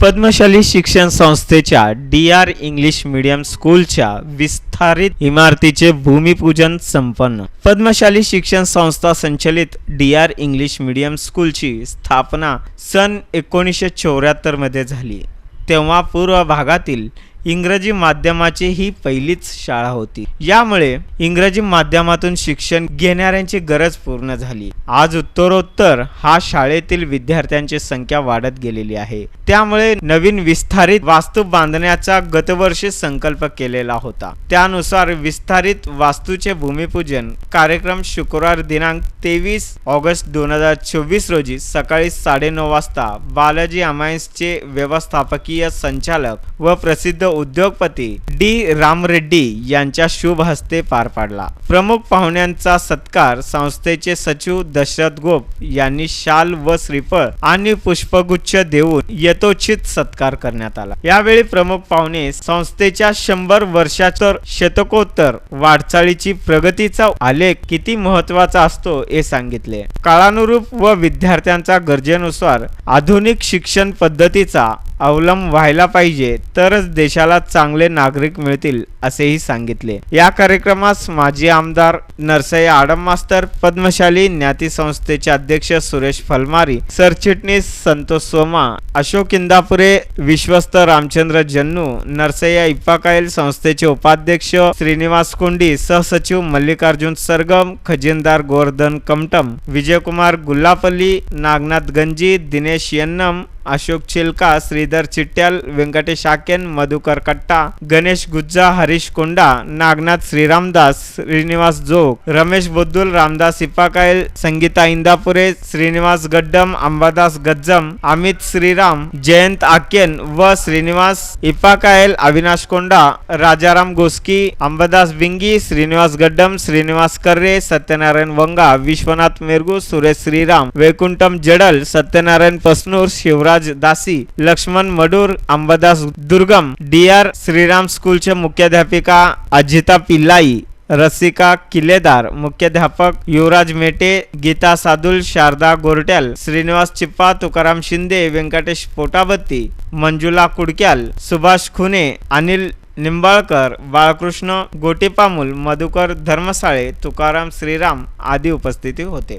पद्मशाली शिक्षण संस्थेच्या D R English medium स्कूलच्या विस्तारित इमारतीचे भूमिपूजन संपन्न. पद्मशाली शिक्षण संस्था संचलित डी आर इंग्लिश मीडियम स्कूलची स्थापना सन एकोणीसशे चौऱ्याहत्तरमध्ये झाली. तेव्हा पूर्व भागातील इंग्रजी माध्यमाची ही पहिलीच शाळा होती. यामुळे इंग्रजी माध्यमातून शिक्षण घेणाऱ्यांची गरज पूर्ण झाली. आज उत्तरोत्तर हा शाळेतील विद्यार्थ्यांची संख्या वाढत गेलेली आहे. त्यामुळे नवीन विस्तारित वास्तू बांधण्याचा गतवर्षी संकल्प केलेला होता. त्यानुसार विस्तारित वास्तूचे भूमिपूजन कार्यक्रम शुक्रवार दिनांक तेवीस ऑगस्ट दोन हजार चोवीस रोजी सकाळी साडेनऊ वाजता बालाजी अमायन्सचे व्यवस्थापकीय संचालक व प्रसिद्ध उद्योगपती डी. रामरेड्डी यांच्या शुभ हस्ते पार पाडला. प्रमुख पाहुण्यांचा सत्कार संस्थेचे सचिव दशरथ गोप यांनी शाल व श्रीफळ आणि पुष्पगुच्छ देऊन यथोचित सत्कार करण्यात आला. यावेळी प्रमुख पाहुणे संस्थेच्या शंभर वर्षातर शतकोत्तर वाटचाळीची प्रगतीचा आलेख किती महत्त्वाचा असतो हे सांगितले. काळानुरूप व विद्यार्थ्यांच्या गरजेनुसार आधुनिक शिक्षण पद्धतीचा अवलंब व्हायला पाहिजे तरच देशाला चांगले नागरिक मिळतील असेही सांगितले. या कार्यक्रमास माजी आमदार नरसई आडम मास्तर पद्मशाली ज्ञाती संस्थेचे अध्यक्ष सुरेश फलमारी सरचिटणीस संतोष सोमा अशोक इंदापुरे विश्वस्त रामचंद्र जन्नू नरसय्या इप्पाकायल संस्थेचे उपाध्यक्ष श्रीनिवास कोंडी सहसचिव मल्लिकार्जुन सरगम खजिनदार गोवर्धन कमटम विजयकुमार गुल्लापल्ली नागनाथ गंजी दिनेश यन्नम अशोक चिलका श्रीधर चिट्ट्याल व्यंकटेश आकेन मधुकर कट्टा गणेश गुज्जा हरीश कोंडा नागनाथ श्रीरामदास श्रीनिवास जोग रमेश बुद्धुल रामदास इप्पाकायल संगीता इंदापुरे श्रीनिवास गड्डम अंबादास गज्जम अमित श्रीराम जयंत आकेन व श्रीनिवास इपाकायल अविनाश कोंडा राजाराम गोस्की अंबादास बिंगी श्रीनिवास गड्डम श्रीनिवास कर्रे सत्यनारायण वंगा विश्वनाथ मेरगू सुरेश श्रीराम वैकुंठम जडल सत्यनारायण पसनूर शिवराज दासी लक्ष्मण मडूर अंबादास दुर्गम डी आर श्रीराम स्कूलचे मुख्याध्यापिका अजिता पिल्लाई रसिका किल्लेदार मुख्याध्यापक युवराज मेटे गीता सादुल शारदा गोरट्याल श्रीनिवास चिप्पा तुकाराम शिंदे व्यंकटेश पोटाबत्ती मंजुला कुडक्याल सुभाष खुने अनिल निंबाळकर बाळकृष्ण गोटेपामूल मधुकर धर्मसाळे तुकाराम श्रीराम आदी उपस्थिती होते.